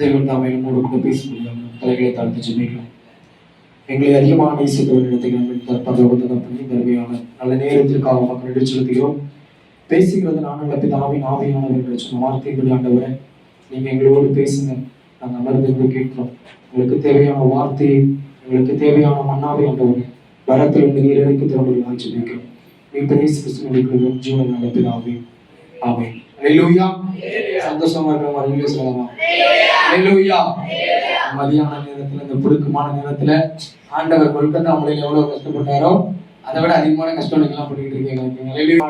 தேவன் தாமே நம்மோடு கூட பேச முடியும் தலைகளை தாழ்த்து ஜெபிக்கலாம் எங்களை அதிகமாக இடத்தை பரலோகத்தை பண்ணி தருமையான நல்ல நேரத்திற்காக மக்கள் எடுத்து செலுத்துகிறோம். பேசுகிறது நான் நல்ல பிதாவின் ஆவியானவர்கள் சொன்ன வார்த்தைகள் ஆண்டவரை நீங்கள் எங்களோடு பேசுங்க நாங்கள் அமர்ந்திருந்து கேட்கிறோம். உங்களுக்கு தேவையான வார்த்தையை எங்களுக்கு தேவையான மன்னாவை ஆண்டவரை வரத்திலிருந்து நீர் இறக்கி தரமுடியும் ஜெபிக்கிறோம். நீ பிரேசு கிறிஸ்துவனுக்கு ஜீவன் நல்ல பிதாவே ஆவேன் ஹalleluya சந்தோஷமா இருக்கிற அறிவியல் சொல்லலாம் ஹalleluya மதியான நேரத்துல இந்த புடுக்கமான நேரத்துல ஆண்டவர் கொல்கத்தா மலையில எவ்வளவு கஷ்டப்பட்டாரோ அதை விட அதிகமான கஷ்டம் நீங்களாம் பண்ணிட்டு இருக்கீங்க ஹalleluya.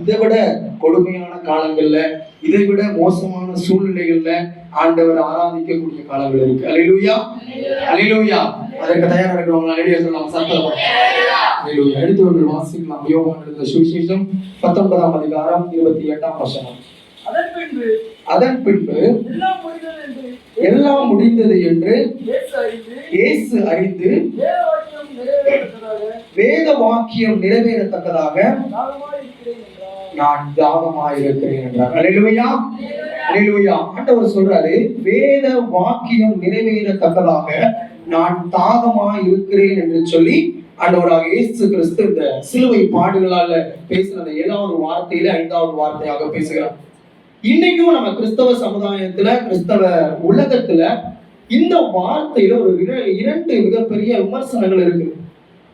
இதை விட கொடுமையான காலங்கள்ல இதை விட மோசமான சூழ்நிலைகள்ல ஆண்டவர் ஆராதிக்கக்கூடிய காலங்கள் இருக்கு. அலையிலுயா அலையிலுயா அதற்கு தயாரா இருக்கிறவங்க அலையிலுயா சொல்லலாம். சத்தம் அலையிலுயா எடுத்து வாசிக்கலாம். யோகம் எழுந்த சுவிசேஷம் பத்தொன்பதாம் அதிகாரம் இருபத்தி எட்டாம் வசனம். அதன் பின்பு எல்லாம் முடிந்தது என்று இயேசு அறிந்து வேத வாக்கியம் நிறைவேறத்தக்கதாக நான் தாகமாயிருக்கிறேன் என்றார். அலையிலுயா அலையிலுயா ஆண்டவர் சொல்றாரு வேத வாக்கியம் நிறைவேறத்தக்கதாக நான் தாகமாய் இருக்கிறேன் என்று சொல்லி ஆண்டவராக இயேசு கிறிஸ்து இந்த சிலுவை பாடுகளால பேசின அந்த ஏழாவது வார்த்தையில ஐந்தாவது வார்த்தையாக பேசுகிறார். இன்னைக்கும் நம்ம கிறிஸ்தவ சமுதாயத்துல கிறிஸ்தவ உலகத்துல இந்த வார்த்தையில ஒரு இர- இரண்டு மிகப்பெரிய விமர்சனங்கள் இருக்கு.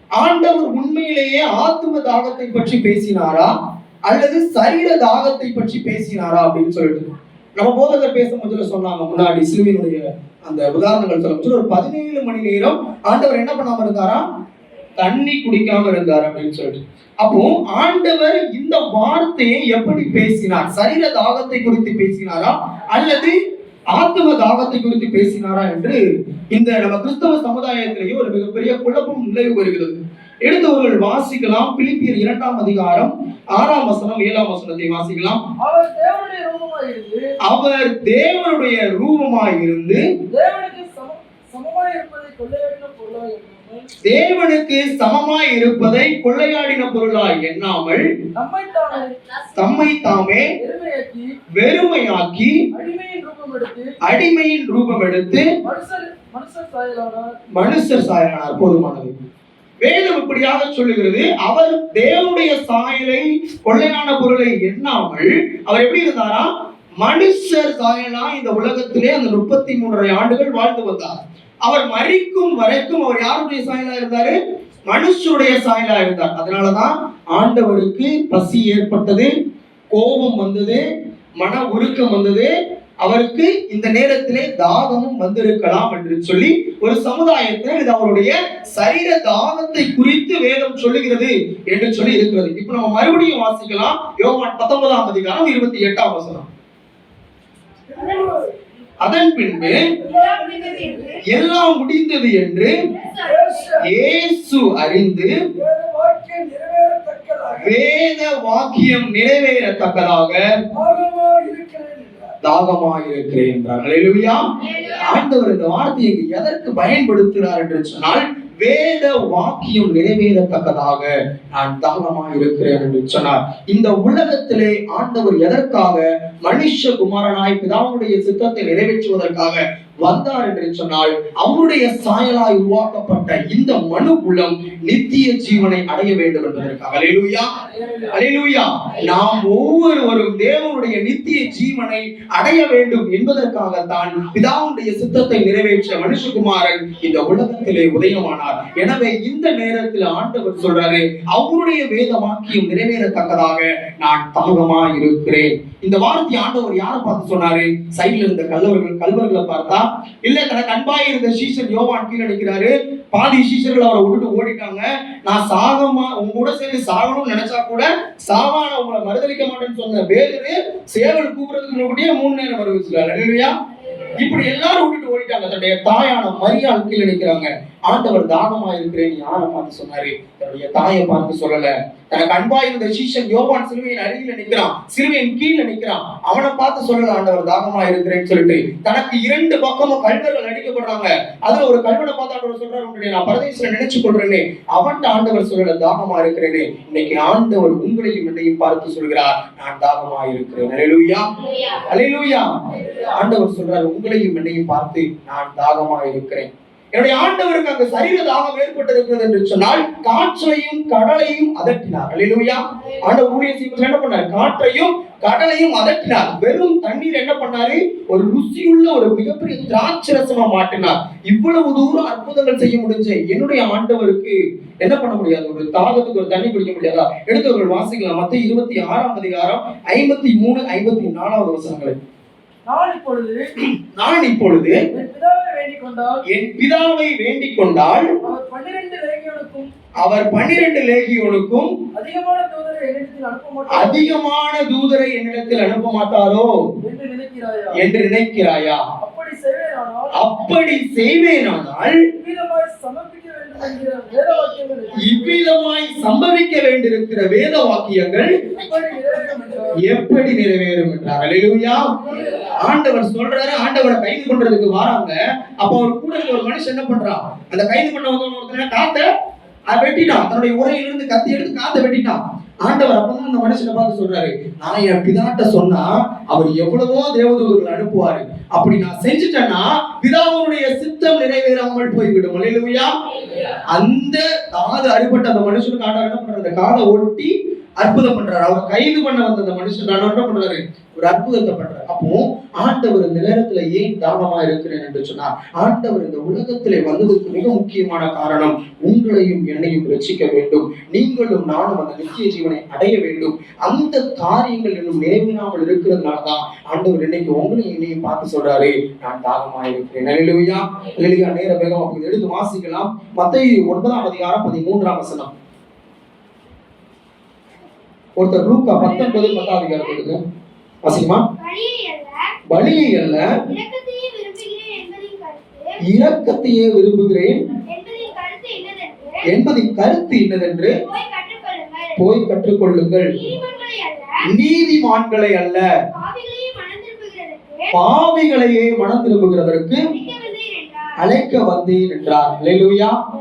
ஆண்டவர் உண்மையிலேயே ஆத்ம தாகத்தை பற்றி பேசினாரா? அல்லது சரீர தாகத்தை பற்றி பேசினாரா அப்படின்னு சொல்லிட்டு. நம்ம போதகர் பேசும்போது சொன்னாங்க முன்னாடி சிலுவையினுடைய அந்த உதாரணங்கள் சொல்லும் ஒரு பதினேழு மணி நேரம் ஆண்டவர் என்ன பண்ணாம இருந்தாரா? தண்ணி குடிக்காம இருந்தார் அப்படின்னு சொல்லிட்டு. அப்போ ஆண்டவர் இந்த வார்த்தையை எப்படி பேசினார்? சரீர தாகத்தை குறித்து பேசினாரா? அல்லது ஆத்தும தாகத்தை குறித்து பேசினாரா என்று இந்த நம்ம கிறிஸ்தவ சமுதாயத்திலேயே ஒரு மிகப்பெரிய குழப்பம் நிலவு வருகிறது. எடுத்தவர்கள் வாசிக்கலாம். பிலிப்பியர் இரண்டாம் அதிகாரம் ஆறாம் வசனம் ஏழாம் வசனத்தை வாசிக்கலாம். அவர் தேவனுடைய ரூபமாய் இருந்து தேவனுக்கு சம சமமாய் இருப்பதை பொருளாய் இல்லாமல் தேவனுக்கு சமமாய் இருப்பதை கொள்ளையாடின பொருளாய் எண்ணாமல் தம்மை தாமே வெறுமையாக்கி அடிமையின் ரூபம் எடுத்து மனுஷர் சாயலானார். போதுமானது. வேதம் இப்படியாக சொல்லுகிறது. அவர் தேவனுடைய சாயலை கொள்ளையான பொருளை எண்ணாமல் அவர் எப்படி இருந்தாரா? மனுஷர் சாயலா இந்த உலகத்திலே அந்த முப்பத்தி மூன்றரை ஆண்டுகள் வாழ்ந்து வந்தார். அவர் மறிக்கும் வரைக்கும் அவர் யாருடைய சாயலா இருந்தாரு? மனுஷருடைய சாயலா இருந்தார். அதனாலதான் ஆண்டவருக்கு பசி ஏற்பட்டது கோபம் வந்தது மன உருக்கம் வந்தது. அவருக்கு இந்த நேரத்திலே தாகமும் வந்திருக்கலாம் என்று சொல்லி ஒரு சமுதாயத்தில் இது அவருடைய சரீர தாகத்தை குறித்து வேதம் சொல்லுகிறது என்று சொல்லி இருக்கிறது. இப்ப நம்ம மறுபடியும் வாசிக்கலாம். யோகா பத்தொன்பதாம் அதிகாரம் இருபத்தி எட்டாம் வசனம். அதன் பின்பு எல்லாம் முடிந்தது என்று இயேசு அறிந்து வேத வாக்கியம் நிறைவேறத்தக்கதாக இருக்கிறேன் தாகமாயிருக்கிறேன் என்றார் ஆண்டவர் இந்த வார்த்தையை எதற்கு பயன்படுத்துகிறார் என்று சொன்னால் வேத வாக்கியம் நிறைவேறத்தக்கதாக நான் தாகமாக இருக்கிறேன் என்று சொன்னார். இந்த உலகத்திலே ஆண்டவர் எதற்காக மனுஷ குமாரனாய் பிதாவுடைய சித்தத்தை நிறைவேற்றுவதற்காக வந்தார் என்று சொன்னால் அவருடைய சாயலாய் உருவாக்கப்பட்ட இந்த மனு குலம் நித்திய ஜீவனை அடைய வேண்டும் என்பதற்காக. அலையிலுயா அலையிலுயா நாம் ஒவ்வொருவரும் தேவனுடைய நித்திய ஜீவனை அடைய வேண்டும் என்பதற்காகத்தான் பிதாவுடைய சித்தத்தை நிறைவேற்ற மனுஷகுமாரன் இந்த உலகத்திலே உதயமானார். எனவே இந்த நேரத்தில் ஆண்டவர் சொல்றாரு அவருடைய வேத வாக்கியம் நிறைவேறத்தக்கதாக நான் தாகமா இருக்கிறேன் இந்த வார்த்தை ஆண்டவர் யாரை பார்த்து சொன்னாரு? சைடுல இருந்த கல்லவர்கள் கல்வர்களை பார்த்தா இல்ல தனக்கு அன்பாய் இருந்த சீசன் யோவான் கீழே நினைக்கிறாரு பாதி சீசர்கள் அவரை விட்டுட்டு ஓடிட்டாங்க. நான் சாகமா உங்க கூட சேர்ந்து சாகணும்னு நினைச்சா கூட சாவான உங்களை மறுதளிக்க மாட்டேன்னு சொன்ன பேரு சேவல் கூப்பிடுறதுக்கு முன்னாடியே மூணு நேரம் வருது இல்லையா இப்படி எல்லாரும் விட்டுட்டு ஓடிட்டாங்க. தன்னுடைய தாயான மரியாள் கீழே நிற்கிறாங்க ஆண்டவர் தாகமா இருக்கிறேன் யாரை பார்த்து சொன்னாரு. தன்னுடைய தாயை பார்த்து சொல்லல. தனக்கு அன்பா இருந்த சீஷன் யோவான் சிலுவையின் அருகில நிக்கிறான் சிலுவையின் கீழே நிக்கிறான் அவனை பார்த்து சொல்லல ஆண்டவர் தாகமா இருக்கிறேன்னு சொல்லிட்டு. தனக்கு இரண்டு பக்கமும் கல்வர்கள் அடிக்கப்படுறாங்க. அதுல ஒரு கல்வனை பார்த்து ஆண்டவர் சொல்றாரு உன்னை நான் பரதேசில நினைச்சு கொள்றேனே. அவன்கிட்ட ஆண்டவர் சொல்லல தாகமா இருக்கிறேனே இன்னைக்கு ஆண்டவர் உங்களையும் என்னையும் பார்த்து சொல்கிறார் நான் தாகமா இருக்கிறேன் அலையிலுயா அலையிலுயா ஆண்டவர் சொல்றாரு உங்களையும் என்னையும் பார்த்து நான் தாகமா இருக்கிறேன் என்னுடைய ஆண்டவருக்கு அங்க சரீர தாகம் ஏற்பட்டிருக்கிறது என்று சொன்னால் காற்றையும் கடலையும் அதட்டினார். அல்லேலூயா. ஆண்டவர் ஊழிய செய்வது என்ன பண்ணார்? காற்றையும் கடலையும் அதட்டினார். வெறும் தண்ணீர் என்ன பண்ணாரு? ஒரு ருசியுள்ள ஒரு மிகப்பெரிய திராட்சரசமா மாட்டினார் இவ்வளவு தூரம் அற்புதங்கள் செய்ய முடிஞ்ச என்னுடைய ஆண்டவருக்கு என்ன பண்ண முடியாது? ஒரு தாகத்துக்கு ஒரு தண்ணி குடிக்க முடியாதா? எடுத்தவர்கள் வாசிக்கலாம். மத்த இருபத்தி ஆறாம் அதிகாரம் ஐம்பத்தி மூணு ஐம்பத்தி நாலாவது வசனங்களை. நான் இப்பொழுது நான் இப்பொழுது என் பிதாவை வேண்டிக் கொண்டால் அவர் பன்னிரண்டு லேகியோனுக்கும் அவர் பன்னிரண்டு லேகியோனுக்கும் அதிகமான தூதரை என்னிடத்தில் அனுப்ப மாட்டார் அதிகமான தூதரை என்னிடத்தில் அனுப்ப மாட்டாரோ என்று நினைக்கிறாயா? என்று நினைக்கிறாயா? அப்படி செய்வேனானால் அப்படி செய்வேனானால் இவ்விதமாய் சம்பவிக்க வேண்டியிருக்கிற வேத வாக்கியங்கள் எப்படி நிறைவேறும் என்றார்? ஆண்டவர் சொல்றாரு ஆண்டவரை கைது பண்றதுக்கு வராங்க. அப்ப அவர் கூட ஒரு மனுஷன் என்ன பண்றான்? அந்த கைது பண்ண வந்தவன் ஒருத்தர் காத்த வெட்டிட்டான். தன்னுடைய உரையிலிருந்து கத்தி எடுத்து காத்த வெட்டிட்டான். ஆண்டவர் அப்பதான் அந்த மனுஷனை பார்த்து சொல்றாரு நான் என் பிதாட்ட சொன்னா அவர் எவ்வளவோ தேவதூதர்கள் அனுப்புவாரு. அப்படி நான் செஞ்சுட்டேன்னா பிதாவுடைய சித்தம் நிறைவேறாமல் போய்விடும். அல்லேலூயா. அந்த காது அடிபட்ட அந்த மனுஷனுக்கு ஆண்டவர் என்ன பண்றாரு? அந்த காதை ஒட்டி அற்புதம் பண்றாரு. அவர் கைது பண்ண வந்த அந்த மனுஷன் நான் என்ன பண்றாரு? ஒரு அற்புதத்தை பண்றாரு. அப்போ ஆண்டவர் இந்த நேரத்துல ஏன் தாகமா இருக்கிறேன் என்று சொன்னா ஆண்டவர் இந்த உலகத்திலே வந்ததுக்கு மிக முக்கியமான காரணம் உங்களையும் என்னையும் ரட்சிக்க வேண்டும். நீங்களும் நானும் அந்த நித்திய ஜீவனை அடைய வேண்டும். அந்த காரியங்கள் இன்னும் நிறைவேறாமல் இருக்கிறதுனாலதான் ஆண்டவர் இன்னைக்கு உங்களையும் என்னையும் பார்த்து சொல்றாரு நான் தாகமா இருக்கிறேன். அல்லேலூயா அல்லேலூயா நேர வேகம் அப்படி எடுத்து வாசிக்கலாம். மத்திய ஒன்பதாம் அதிகாரம் பதிமூன்றாம் வசனம். ஒருத்தர் லூக்கா பத்தொன்பது பத்தாம் அதிகாரம் எடுங்க வாசிக்குமா பழியை அல்ல. இரக்கத்தையே விரும்புகிறேன் என்பதின் கருத்து. என்னதென்று? போய் கற்றுக்கொள்ளுங்கள். நீதிமன்களை அல்ல. பாவிகளையே மனம் திரும்புகிறதற்கு அழைக்க வந்தேன் என்றார்.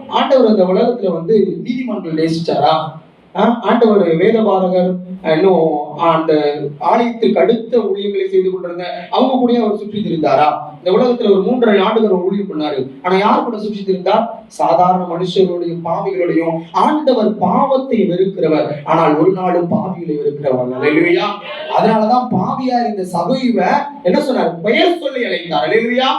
ஆண்டவர் இந்த உலகத்துல வந்து நீதிமன்றம் நேசிச்சாரா? ஆ, ஆண்டவர் வேதபாரகர் இன்னும் அந்த ஆலயத்துக்கு அடுத்த ஊழியங்களை செய்து கொண்டிருந்த அவங்க கூட அவர் சுற்றி திருந்தாரா இந்த உலகத்துல ஒரு மூன்றரை ஆண்டுகள் ஊழியம் பண்ணாரு. ஆனா யார் கூட சுற்றி திருந்தார் சாதாரண மனுஷர்களுடையும் பாவிகளுடையும் ஆண்டவர் பாவத்தை வெறுக்கிறவர். ஆனால் ஒரு நாளும் பாவிகளை வெறுக்கிறவர் அல்லேலூயா. அதனாலதான் பாவியார் இந்த சகைவ என்ன சொன்னார்? பெயர் சொல்லி அழைத்தார். அல்லேலூயா.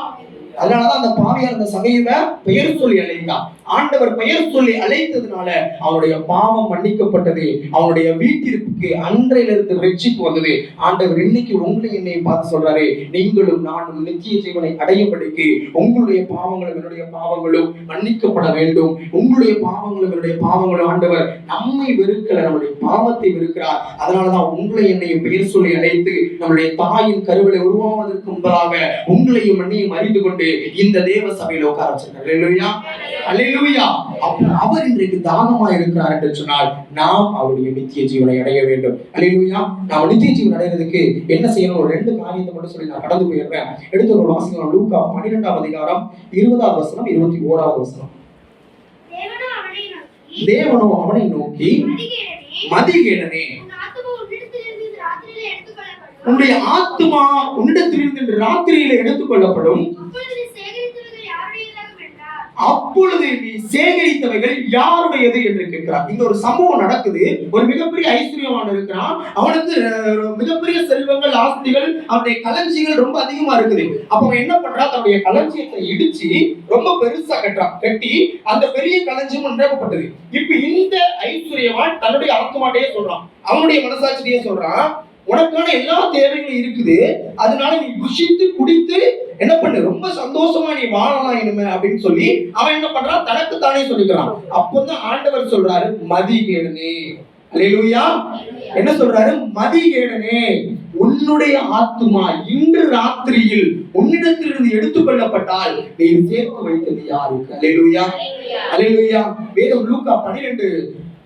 அதனாலதான் அந்த பாவியார் அந்த சகைவ பெயர் சொல்லி அழைத்தார். ஆண்டவர் பெயர் சொல்லி அழைத்ததுனால அவனுடைய பாவம் மன்னிக்கப்பட்டது. அவனுடைய வீட்டிற்கு அன்றையிலிருந்து ரட்சிப்பு வந்தது. ஆண்டவர் இன்னைக்கு உங்களை என்னை பார்த்து சொல்றாரு நீங்களும் நானும் நித்திய ஜீவனை அடையும்படிக்கு உங்களுடைய பாவங்களும் என்னுடைய பாவங்களும் மன்னிக்கப்பட வேண்டும். உங்களுடைய பாவங்களும் என்னுடைய பாவங்களும் ஆண்டவர் நம்மை வெறுக்கல நம்முடைய பாவத்தை வெறுக்கிறார். அதனாலதான் உங்களை என்னையும் பெயர் சொல்லி அழைத்து நம்முடைய தாயின் கருவிலை உருவாவதற்கு முன்பதாக உங்களையும் என்னையும் அறிந்து கொண்டு இந்த தேவ சபையில் உட்கார வச்சிருக்காரு அல்லேலூயா அவர் இன்றைக்கு தாகமா இருக்கிறார் என்று சொன்னால் நாம் அவருடைய நித்திய ஜீவனை அடைய வேண்டும். அல்லேலூயா நாம் நித்திய ஜீவன் அடைகிறதுக்கு என்ன செய்யணும்? ஒரு ரெண்டு காரியத்தை மட்டும் சொல்லி நான் கடந்து போயிடுறேன். எடுத்து ஒரு வாசிக்கலாம். லூக்கா பன்னிரெண்டாம் அதிகாரம் இருபதாவது வசனம் இருபத்தி ஓராவது வசனம். தேவனோ அவனை நோக்கி மதிகேடனே உன்னுடைய ஆத்துமா உன்னிடத்திலிருந்து ராத்திரியில எடுத்துக்கொள்ளப்படும். அப்பொழுது நீ சேகரித்தவைகள் யாருடையது என்று கேட்கிறார். இந்த ஒரு சம்பவம் நடக்குது. ஒரு மிகப்பெரிய ஐஸ்வர்யவான் இருக்கிறான். அவனுக்கு மிகப்பெரிய செல்வங்கள் ஆஸ்திகள் அவனுடைய களஞ்சியங்கள் ரொம்ப அதிகமா இருக்குது. அப்ப அவன் என்ன பண்றான்? தன்னுடைய களஞ்சியத்தை இடிச்சு ரொம்ப பெருசா கட்டுறான். கட்டி அந்த பெரிய களஞ்சியம் நிரப்பப்பட்டது. இப்ப இந்த ஐஸ்வர்யவான் தன்னுடைய ஆத்மாட்டையே சொல்றான். அவனுடைய மனசாட்சியே சொல்றான் உனக்கான எல்லா தேவைகளும் இருக்குது. அதனால நீ புஷித்து குடித்து என்ன பண்ணு? ரொம்ப சந்தோஷமா நீ வாழலாம் இனிமே அப்படின்னு சொல்லி அவன் என்ன பண்றான்? தனக்கு தானே சொல்லிக்கிறான். அப்பதான் ஆண்டவர் சொல்றாரு மதி கேடுனே அல்லேலூயா என்ன சொல்றாரு? மதிகேடனே உன்னுடைய ஆத்துமா இன்று ராத்திரியில் உன்னிடத்திலிருந்து எடுத்துக்கொள்ளப்பட்டால் நீ சேர்த்து வைத்தது யாருக்கு? அல்லேலூயா அல்லேலூயா வேதம் லூக்கா 12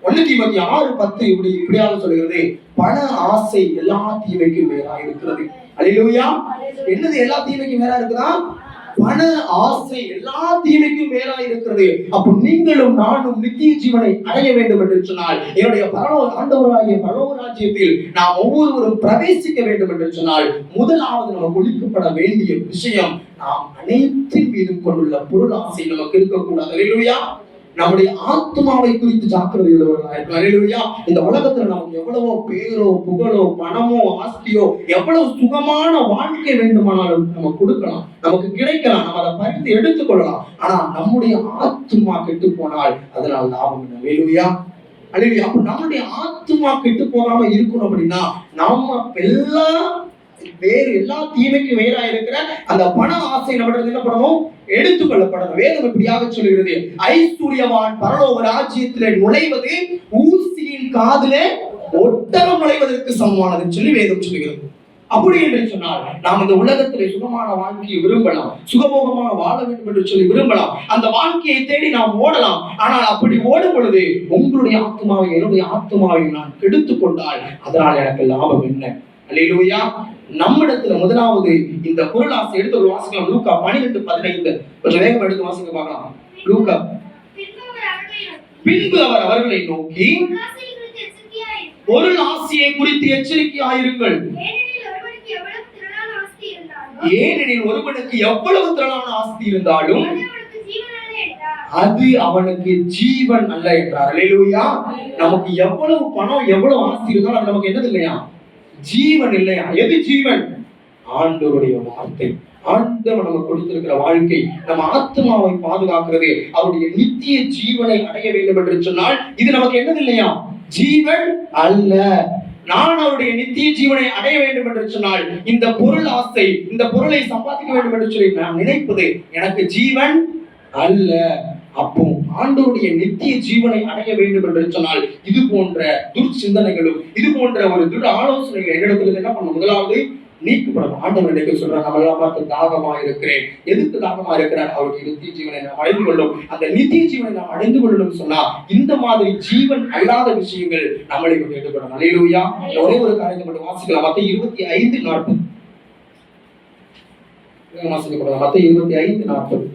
ஒண்ணு தீமதி ஆறு பத்து இப்படி இப்படியாக சொல்கிறது. பண ஆசை எல்லா தீமைக்கும் மேலா இருக்கிறது. அல்லேலூயா என்னது எல்லா தீமைக்கும் மேலா இருக்குதா? பண ஆசை எல்லா தீமைக்கும் மேலா இருக்கிறது. அப்போ நீங்களும் நானும் நித்திய ஜீவனை அடைய வேண்டும் என்று சொன்னால் என்னுடைய பரலோ ஆண்டவராகிய பரலோக ராஜ்யத்தில் நாம் ஒவ்வொருவரும் பிரவேசிக்க வேண்டும் என்று சொன்னால் முதலாவது நமக்கு ஒழிக்கப்பட வேண்டிய விஷயம் நாம் அனைத்தின் மீதும் கொண்டுள்ள பொருள் ஆசை நமக்கு இருக்கக்கூடாது. அல்லேலூயா நம்முடைய ஆத்மாவை குறித்து ஜாக்கிரதை உள்ளவர்களா இந்த உலகத்துல நாம் எவ்வளவோ பேரோ புகழோ பணமோ ஆஸ்தியோ எவ்வளவு சுகமான வாழ்க்கை வேண்டுமானாலும் நம்ம கொடுக்கலாம். நமக்கு கிடைக்கலாம். நம்ம அதை பறித்து எடுத்துக்கொள்ளலாம். ஆனா நம்முடைய ஆத்மா கெட்டு போனால் அதனால் லாபம் என்ன அல்லேலூயா அப்ப நம்முடைய ஆத்மா கெட்டு போகாம இருக்கணும் அப்படின்னா நம்ம எல்லா வேறு எல்லா தீமைக்கும் வேறா இருக்கிற அந்த பண ஆசை நம்மிடம் என்ன பண்ணணும்? எடுத்துக்கொள்ளப்படணும். வேதம் இப்படியாக சொல்கிறது ஐஸ்வர்யவான் பரலோக ராஜ்யத்திலே நுழைவது ஊசியின் காதிலே ஒட்டகம் நுழைவதற்கு சமமானது சொல்லி வேதம் சொல்லுகிறது. அப்படி என்று சொன்னால் நாம் இந்த உலகத்திலே சுகமான வாழ்க்கையை விரும்பலாம். சுகபோகமாக வாழ வேண்டும் என்று சொல்லி விரும்பலாம். அந்த வாழ்க்கையை தேடி நாம் ஓடலாம். ஆனால் அப்படி ஓடும் பொழுது உங்களுடைய ஆத்மாவை என்னுடைய ஆத்மாவை நான் கெடுத்துக் கொண்டால் அதனால் எனக்கு லாபம் என்ன? அல்லேலூயா நம்மிடத்துல முதலாவது இந்த பொருள் ஆசை எடுத்து ஒரு வாசிக்கலாம். லூக்கா பன்னிரெண்டு பதினைந்து. கொஞ்சம் வேகம் எடுத்து வாசிக்க பார்க்கலாம். லூக்கா. பின்பு அவர் அவர்களை நோக்கி, குறித்து பொருள் ஆசையை குறித்து எச்சரிக்கையாயிருங்கள். ஏனெனில் ஒருவனுக்கு எவ்வளவு திரளான ஆஸ்தி இருந்தாலும், அது அவனுக்கு ஜீவன் அல்ல அது அவனுக்கு ஜீவன் அல்ல என்றார். அல்லேலூயா நமக்கு எவ்வளவு பணம் எவ்வளவு ஆஸ்தி இருந்தாலும் அது நமக்கு என்னது இல்லையா? ஜீவன் இல்லையா எது ஜீவன்? ஆண்டவருடைய வார்த்தை. ஆண்டவர் நமக்கு கொடுத்திருக்கிற வாழ்க்கை நம்ம ஆத்மாவை பாதுகாக்கிறது. அவருடைய நித்திய ஜீவனை அடைய வேண்டும் என்று சொன்னால் இது நமக்கு என்னது இல்லையா? ஜீவன் அல்ல. நான் அவருடைய நித்திய ஜீவனை அடைய வேண்டும் என்று சொன்னால் இந்த பொருள் ஆசை இந்த பொருளை சம்பாதிக்க வேண்டும் என்று சொல்லி நான் நினைப்பது எனக்கு ஜீவன் அல்ல. அப்போ ஆண்டவருடைய நித்திய ஜீவனை அடைய வேண்டும் என்று சொன்னால் இது போன்ற துர்ச்சிந்தனைகளும் இது போன்ற ஒரு துர் ஆலோசனைகள் என்னிடத்துல என்ன பண்ணும் முதலாவது நீக்கப்படும் ஆண்டவர் நினைக்க சொல்றாங்க நம்ம எல்லாம் பார்த்து தாகமா இருக்கிறேன். எதுக்கு தாகமா இருக்கிறார்? அவருடைய நித்திய ஜீவனை நாம் அடைந்து கொள்ளும். அந்த நித்திய ஜீவனை நாம் அடைந்து கொள்ளணும் சொன்னா இந்த மாதிரி ஜீவன் அல்லாத விஷயங்கள் நம்மளை கொண்டு எடுக்கணும் அலையிலூயா ஒரே ஒரு காரியத்தை மட்டும் வாசிக்கலாம். மத்த இருபத்தி ஐந்து நாற்பது. வாசிக்கப்படலாம். மத்த இருபத்தி ஐந்து நாற்பது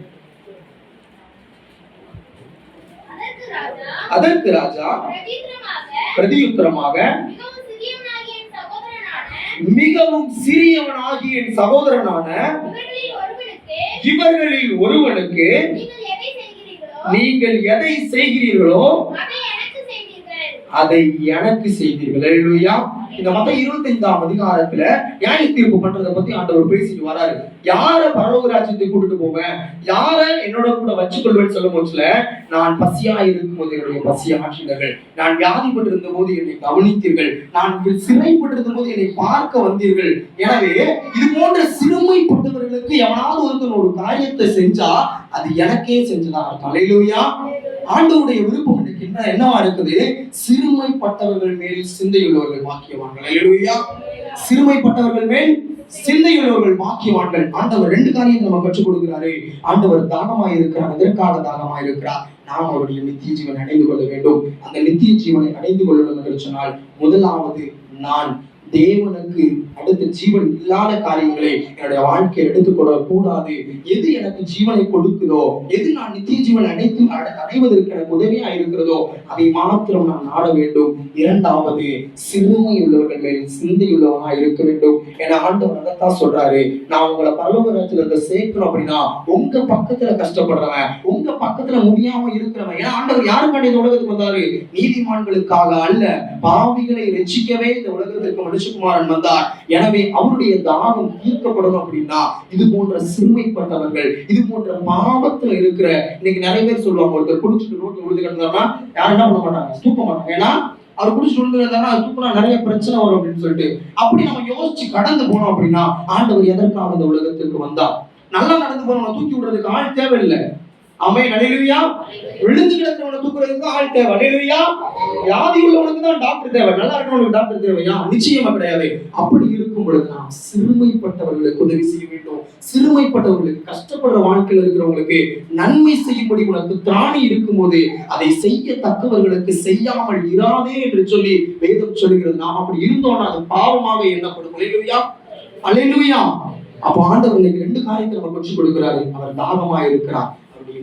அதற்கு ராஜா, அதற்கு ராஜா பிரதியுத்தரமாக மிகவும் சிறியவனாகிய என் சகோதரனான இவர்களில் ஒருவனுக்கு நீங்கள் எதை செய்கிறீர்களோ நீங்கள் எதை செய்கிறீர்களோ அதை எனக்கு செய்தீர்கள். அதை எனக்கு செய்தீர்கள். இந்த மத்த இருபத்தைந்தாம் அதிகாரத்துல நியாய தீர்ப்பு பண்றதை பத்தி ஆண்டவர் பேசிட்டு வராரு. யார பரலோக ராஜ்யத்தை கூட்டிட்டு போவேன்? யார என்னோட கூட வச்சுக்கொள்வேன்னு சொல்லும் போதுல நான் பசியா இருக்கும் போது என்னுடைய பசியை ஆற்றினர்கள் நான் வியாதிப்பட்டிருந்த போது என்னை கவனித்தீர்கள். நான் சிறைப்பட்டிருந்த போது என்னை பார்க்க வந்தீர்கள். எனவே இது போன்ற சிறுமைப்பட்டவர்களுக்கு எவனாவது ஒருத்தன் ஒரு காரியத்தை செஞ்சா அது எனக்கே செஞ்சதா இருக்கும் அல்லேலூயா ஆண்டவருடைய விருப்பம் இன்னைக்கு என்ன என்னவா இருக்குது? சிறுமைப்பட்டவர்கள் மேல் சிந்தையுள்ளவர்கள் பாக்கியவான்கள். சிறுமைப்பட்டவர்கள் மேல் சிந்தையுள்ளவர்கள் பாக்கியவான்கள். ஆண்டவர் ரெண்டு காரியத்தை நம்ம கற்றுக் கொடுக்கிறாரு. ஆண்டவர் தாகமாய் இருக்கிறார் எதற்காக தானமா இருக்கிறார் நாம் அவருடைய நித்திய ஜீவனை அடைந்து கொள்ள வேண்டும். அந்த நித்திய ஜீவனை அடைந்து கொள்ளணும் என்று சொன்னால் முதலாவது நான். தேவனுக்கு அடுத்த ஜீவன் இல்லாத காரியங்களை என்னுடைய வாழ்க்கையை எடுத்துக்கொள்ள கூடாது எது எனக்கு ஜீவனை கொடுக்குதோ எது நான் நித்திய ஜீவனை அடைத்து அடைவதற்கு எனக்கு உதவியா இருக்கிறதோ அதை மாத்திரம் நான் நாட வேண்டும். இரண்டாவது சிறுமை உள்ளவர்கள் மேல் சிந்தை இருக்க வேண்டும் என ஆண்டவர் அதைத்தான் சொல்றாரு. நான் உங்களை பரலோகத்துல சேர்க்கணும் அப்படின்னா உங்க பக்கத்துல கஷ்டப்படுறவன் உங்க பக்கத்துல முடியாம இருக்கிறவன். ஏன்னா ஆண்டவர் யாருக்காண்டி இந்த உலகத்துக்கு வந்தாரு? நீதிமான்களுக்காக அல்ல பாவிகளை ரசிக்கவே இந்த உலகத்திற்கு மனுஷகுமாரன் வந்தார். எனவே அவருடைய தாகம் தீர்க்கப்படணும் அப்படின்னா இது போன்ற சிறுமைப்பட்டவர்கள் இது போன்ற பாவத்துல இருக்கிற இன்னைக்கு நிறைய பேர் சொல்லுவாங்க ஒருத்தர் குடிச்சிட்டு ரோட்ல விழுந்து கிடந்தாருன்னா யாரும் என்ன பண்ண மாட்டாங்க? தூக்க மாட்டாங்க. ஏன்னா அவர் குடிச்சு விழுந்து அது தூக்கினா நிறைய பிரச்சனை வரும் அப்படின்னு சொல்லிட்டு. அப்படி நம்ம யோசிச்சு கடந்து போனோம் அப்படின்னா ஆண்டவர் எதற்காக இந்த உலகத்துக்கு வந்தா நல்லா நடந்து போனவங்க தூக்கி விடுறதுக்கு ஆள் தேவையில்லை. அமை அலையிலுயா விழுந்து கிடக்கிறவனை தூக்குறதுக்கு ஆள் தேவை. அலையிலுயா வியாதி உள்ளவனுக்கு தான் டாக்டர் தேவை. நல்லா இருக்கிறவனுக்கு டாக்டர் தேவையா நிச்சயமா கிடையாது. அப்படி இருக்கும் பொழுது நாம் சிறுமைப்பட்டவர்களுக்கு உதவி செய்ய வேண்டும். சிறுமைப்பட்டவர்களுக்கு கஷ்டப்படுற வாழ்க்கையில் இருக்கிறவங்களுக்கு நன்மை செய்யும்படி உனக்கு திராணி இருக்கும்போது அதை செய்யத்தக்கவர்களுக்கு செய்யாமல் இராதே என்று சொல்லி வேதம் சொல்லுகிறது. நாம் அப்படி இருந்தோம்னா அது பாவமாக எண்ணப்படும். அலையிலுயா அலையிலுயா அப்போ ஆண்டவர் இன்னைக்கு ரெண்டு காரியத்தை நம்ம கற்றுக் கொடுக்கிறாரு. அவர் தாகமா இருக்கிறார்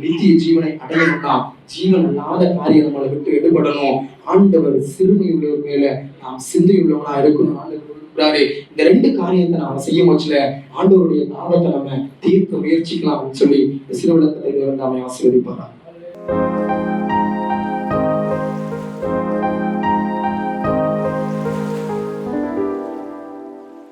நித்திய ஜீவனை அடையணும்னா ஜீவன் இல்லாத காரியம் நம்மளை விட்டு எடுபடணும். ஆண்டவர் சிறுமை உள்ளவர் மேல நாம் சிந்தை உள்ளவனா இருக்கணும். ஆண்டவர் கூடாது இந்த ரெண்டு காரியத்தை நாம செய்ய முச்சுல ஆண்டவருடைய நாமத்தை நம்ம தீர்க்க முயற்சிக்கலாம் அப்படின்னு சொல்லி இந்த வந்து நாம ஆசீர்வதிப்பாங்க